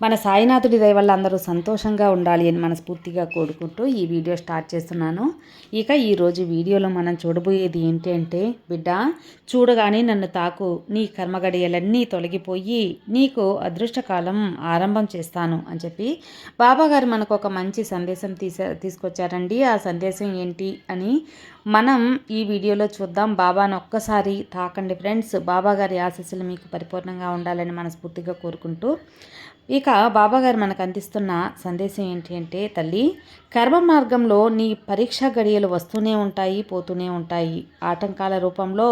మన సాయినాథుడి దయ వల్ల అందరూ సంతోషంగా ఉండాలి అని మనస్ఫూర్తిగా కోరుకుంటూ ఈ వీడియో స్టార్ట్ చేస్తున్నాను. ఇక ఈరోజు వీడియోలో మనం చూడబోయేది ఏంటి అంటే బిడ్డ చూడగానే నన్ను తాకు. నీ కర్మగడియలన్నీ తొలగిపోయి నీకు అదృష్టకాలం ఆరంభం చేస్తాను అని చెప్పి బాబాగారు మనకు ఒక మంచి సందేశం తీసా తీసుకొచ్చారండి. ఆ సందేశం ఏంటి అని మనం ఈ వీడియోలో చూద్దాం. బాబాను ఒక్కసారి తాకండి ఫ్రెండ్స్. బాబాగారి ఆశీస్సులు మీకు పరిపూర్ణంగా ఉండాలని మనస్ఫూర్తిగా కోరుకుంటూ ఇక బాబాగారు మనకు అందిస్తున్న సందేశం ఏంటి అంటే తల్లి కర్మ మార్గంలో నీ పరీక్షా గడియలు వస్తూనే ఉంటాయి పోతూనే ఉంటాయి. ఆటంకాల రూపంలో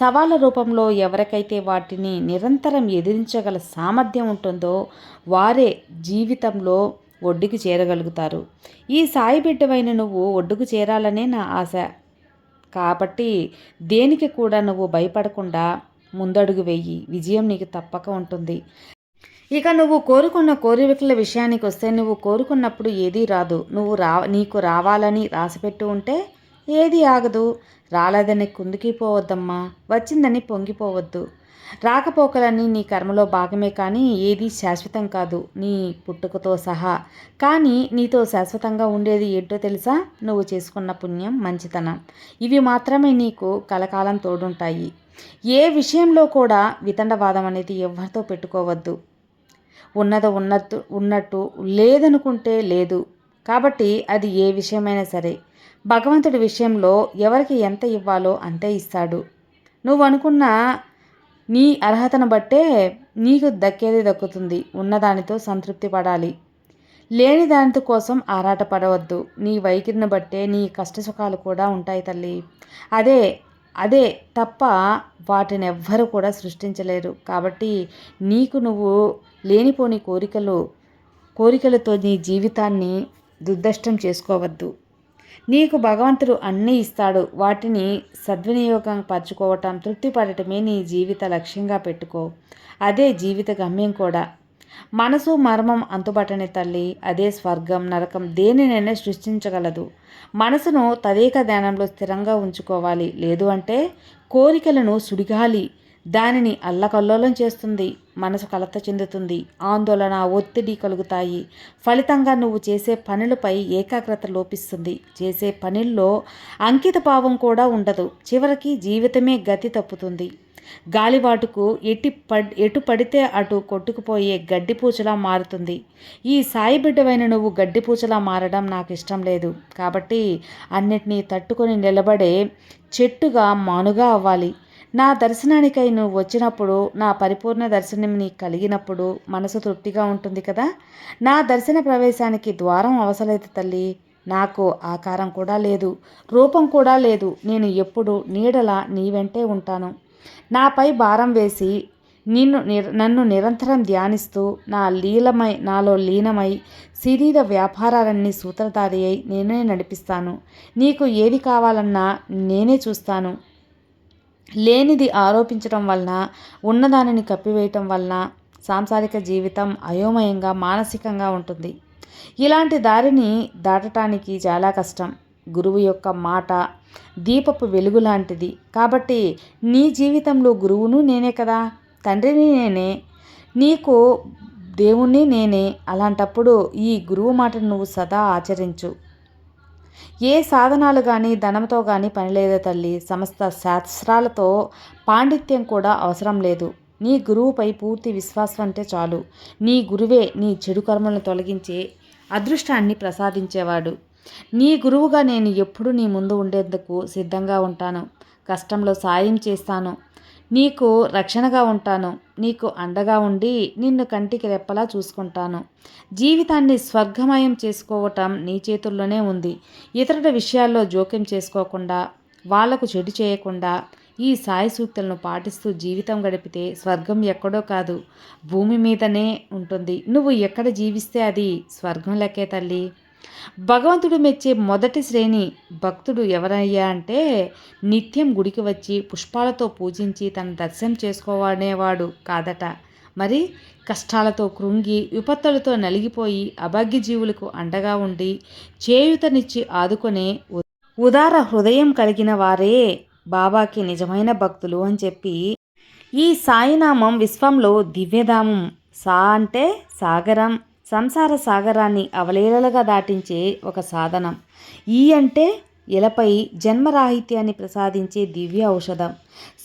సవాళ్ళ రూపంలో ఎవరికైతే వాటిని నిరంతరం ఎదిరించగల సామర్థ్యం ఉంటుందో వారే జీవితంలో ఒడ్డుకి చేరగలుగుతారు. ఈ సాయి బిడ్డవైన నువ్వు ఒడ్డుకు చేరాలనే నా ఆశ. కాబట్టి దేనికి కూడా నువ్వు భయపడకుండా ముందడుగు వెయ్యి విజయం నీకు తప్పక ఉంటుంది. ఇక నువ్వు కోరుకున్న కోరికల విషయానికి వస్తే నువ్వు కోరుకున్నప్పుడు ఏదీ రాదు. నువ్వు రా నీకు రావాలని రాసిపెట్టి ఉంటే ఏది ఆగదు. రాలేదని కుందుకిపోవద్దమ్మా. వచ్చిందని పొంగిపోవద్దు. రాకపోకలని నీ కర్మలో భాగమే కానీ ఏది శాశ్వతం కాదు నీ పుట్టుకతో సహా. కానీ నీతో శాశ్వతంగా ఉండేది ఏంటో తెలుసా? నువ్వు చేసుకున్న పుణ్యం మంచితనం. ఇవి మాత్రమే నీకు కలకాలం తోడుంటాయి. ఏ విషయంలో కూడా వితండవాదం అనేది ఎవరితో పెట్టుకోవద్దు. ఉన్నది ఉన్నట్టు ఉన్నట్టు లేదనుకుంటే లేదు. కాబట్టి అది ఏ విషయమైనా సరే భగవంతుడి విషయంలో ఎవరికి ఎంత ఇవ్వాలో అంతే ఇస్తాడు. నువ్వు అనుకున్న నీ అర్హతను బట్టే నీకు దక్కేది దక్కుతుంది. ఉన్నదానితో సంతృప్తి పడాలి. లేని దానితో కోసం ఆరాటపడవద్దు. నీ వైఖరిని బట్టే నీ కష్టసుఖాలు కూడా ఉంటాయి తల్లి. అదే అదే తప్ప వాటిని ఎవ్వరు కూడా సృష్టించలేరు. కాబట్టి నీకు నువ్వు లేనిపోని కోరికలు కోరికలతో నీ జీవితాన్ని దుర్దష్టం చేసుకోవద్దు. నీకు భగవంతుడు అన్నీ ఇస్తాడు. వాటిని సద్వినియోగం పరచుకోవటం తృప్తిపడటమే నీ జీవిత లక్ష్యంగా పెట్టుకో. అదే జీవిత గమ్యం కూడా. మనసు మర్మం అంతుబట్టని తల్లి అదే స్వర్గం నరకం దేనినైనా సృష్టించగలదు. మనసును తదేక ధ్యానంలో స్థిరంగా ఉంచుకోవాలి. లేదు అంటే కోరికలను సుడిగాలి. దానిని అల్లకల్లోలం చేస్తుంది. మనసు కలత చెందుతుంది. ఆందోళన ఒత్తిడి కలుగుతాయి. ఫలితంగా నువ్వు చేసే పనులపై ఏకాగ్రత లోపిస్తుంది. చేసే పనుల్లో అంకిత భావం కూడా ఉండదు. చివరికి జీవితమే గతి తప్పుతుంది. గాలివాటుకు ఎట్టి పడ్ ఎటు పడితే అటు కొట్టుకుపోయే గడ్డిపూచలా మారుతుంది. ఈ సాయి బిడ్డవైన నువ్వు గడ్డిపూచలా మారడం నాకు ఇష్టం లేదు. కాబట్టి అన్నిటినీ తట్టుకొని నిలబడే చెట్టుగా మానుగా అవ్వాలి. నా దర్శనానికై నువ్వు వచ్చినప్పుడు నా పరిపూర్ణ దర్శనం నీకు కలిగినప్పుడు మనసు తృప్తిగా ఉంటుంది కదా? నా దర్శన ప్రవేశానికి ద్వారం అవసరలేదు తల్లి. నాకు ఆకారం కూడా లేదు. రూపం కూడా లేదు. నేను ఎప్పుడు నీడల నీ వెంటే ఉంటాను. నాపై భారం వేసి నిన్ను నన్ను నిరంతరం ధ్యానిస్తూ నా లీలమై నాలో లీనమై శరీర వ్యాపారాలన్నీ సూత్రధారి అయి నేనే నడిపిస్తాను. నీకు ఏది కావాలన్నా నేనే చూస్తాను. లేనిది ఆరోపించడం వలన ఉన్నదానిని కప్పివేయటం వలన సాంసారిక జీవితం అయోమయంగా మానసికంగా ఉంటుంది. ఇలాంటి దారిని దాటటానికి చాలా కష్టం. గురువు యొక్క మాట దీపపు వెలుగు లాంటిది. కాబట్టి నీ జీవితంలో గురువును నేనే కదా? తండ్రిని నేనే? నీకు దేవుణ్ణి నేనే? అలాంటప్పుడు ఈ గురువు మాటను నువ్వు సదా ఆచరించు. ఏ సాధనాలు కానీ ధనంతో కానీ పనిలేదు తల్లి. సమస్త శాస్త్రాలతో పాండిత్యం కూడా అవసరం లేదు. నీ గురువుపై పూర్తి విశ్వాసం అంటే చాలు. నీ గురువే నీ చెడు కర్మలను తొలగించే అదృష్టాన్ని ప్రసాదించేవాడు. నీ గురువుగా నేను ఎప్పుడు నీ ముందు ఉండేందుకు సిద్ధంగా ఉంటాను. కష్టంలో సాయం చేస్తాను. నీకు రక్షణగా ఉంటాను. నీకు అండగా ఉండి నిన్ను కంటికి రెప్పలా చూసుకుంటాను. జీవితాన్ని స్వర్గమయం చేసుకోవటం నీ చేతుల్లోనే ఉంది. ఇతరుల విషయాల్లో జోక్యం చేసుకోకుండా వాళ్ళకు చెడు చేయకుండా ఈ సాయి సూక్తులను పాటిస్తూ జీవితం గడిపితే స్వర్గం ఎక్కడో కాదు భూమి మీదనే ఉంటుంది. నువ్వు ఎక్కడ జీవిస్తే అది స్వర్గం లెక్కే తల్లి. భగవంతుడు మెచ్చే మొదటి శ్రేణి భక్తుడు ఎవరయ్యా అంటే నిత్యం గుడికి వచ్చి పుష్పాలతో పూజించి తన దర్శనం చేసుకోవాడేవాడు కాదట. మరి కష్టాలతో కృంగి విపత్తులతో నలిగిపోయి అభాగ్య జీవులకు అండగా ఉండి చేయుతనిచ్చి ఆదుకునే ఉదార హృదయం కలిగిన వారే బాబాకి నిజమైన భక్తులు అని చెప్పి ఈ సాయినామం విశ్వంలో దివ్యధామం. సా అంటే సాగరం సంసార సాగరాన్ని అవలేలలుగా దాటించే ఒక సాధనం. ఈ అంటే ఇలపై జన్మరాహిత్యాన్ని ప్రసాదించే దివ్య ఔషధం.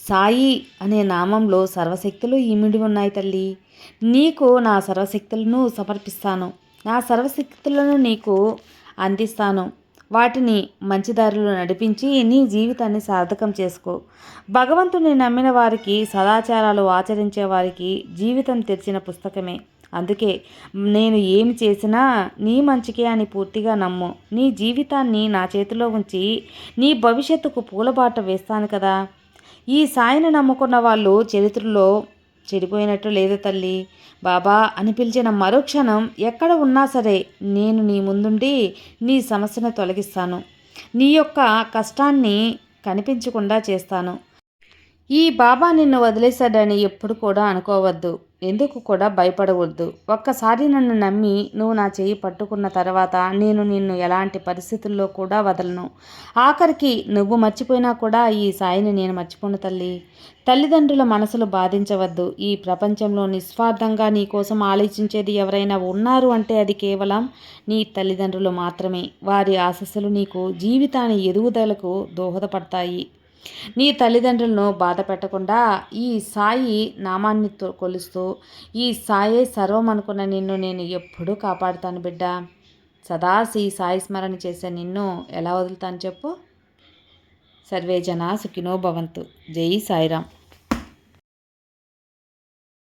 సాయి అనే నామంలో సర్వశక్తులు ఇమిడి ఉన్నాయి తల్లి. నీకు నా సర్వశక్తులను సమర్పిస్తాను. నా సర్వశక్తులను నీకు అందిస్తాను. వాటిని మంచి దారిలో నడిపించి నీ జీవితాన్ని సార్థకం చేసుకో. భగవంతుని నమ్మిన వారికి సదాచారాలు ఆచరించే వారికి జీవితం తెరిచిన పుస్తకమే. అందుకే నేను ఏమి చేసినా నీ మంచికే అని పూర్తిగా నమ్ము. నీ జీవితాన్ని నా చేతిలో ఉంచి నీ భవిష్యత్తుకు పూలబాట వేస్తాను కదా. ఈ సాయిని నమ్ముకున్న వాళ్ళు చరిత్రలో చెడిపోయినట్టు లేదు తల్లి. బాబా అని పిలిచిన మరుక్షణం ఎక్కడ ఉన్నా సరే నేను నీ ముందుండి నీ సమస్యను తొలగిస్తాను. నీ యొక్క కష్టాన్ని కనిపించకుండా చేస్తాను. ఈ బాబా నిన్ను వదిలేశాడని ఎప్పుడు కూడా అనుకోవద్దు. ఎందుకు కూడా భయపడవద్దు. ఒక్కసారి నన్ను నమ్మి నువ్వు నా చేయి పట్టుకున్న తర్వాత నేను నిన్ను ఎలాంటి పరిస్థితుల్లో కూడా వదలను. ఆఖరికి నువ్వు మర్చిపోయినా కూడా ఈ సాయిని నేను మర్చిపోను తల్లి. తల్లిదండ్రుల మనసులు బాధించవద్దు. ఈ ప్రపంచంలో నిస్వార్థంగా నీకోసం ఆలోచించేది ఎవరైనా ఉన్నారు అంటే అది కేవలం నీ తల్లిదండ్రులు మాత్రమే. వారి ఆశస్సులు నీకు జీవితాన్ని ఎదుగుదలకు దోహదపడతాయి. నీ తల్లిదండ్రులను బాధ పెట్టకుండా ఈ సాయి నామాన్ని కొలుస్తూ ఈ సాయే సర్వం అనుకున్న నిన్ను నేను ఎప్పుడూ కాపాడుతాను బిడ్డ. సదా శ్రీ సాయి స్మరణ చేసే నిన్ను ఎలా వదులుతాను చెప్పు? సర్వే జనా సుఖినో భవంతు. జై సాయిరామ్.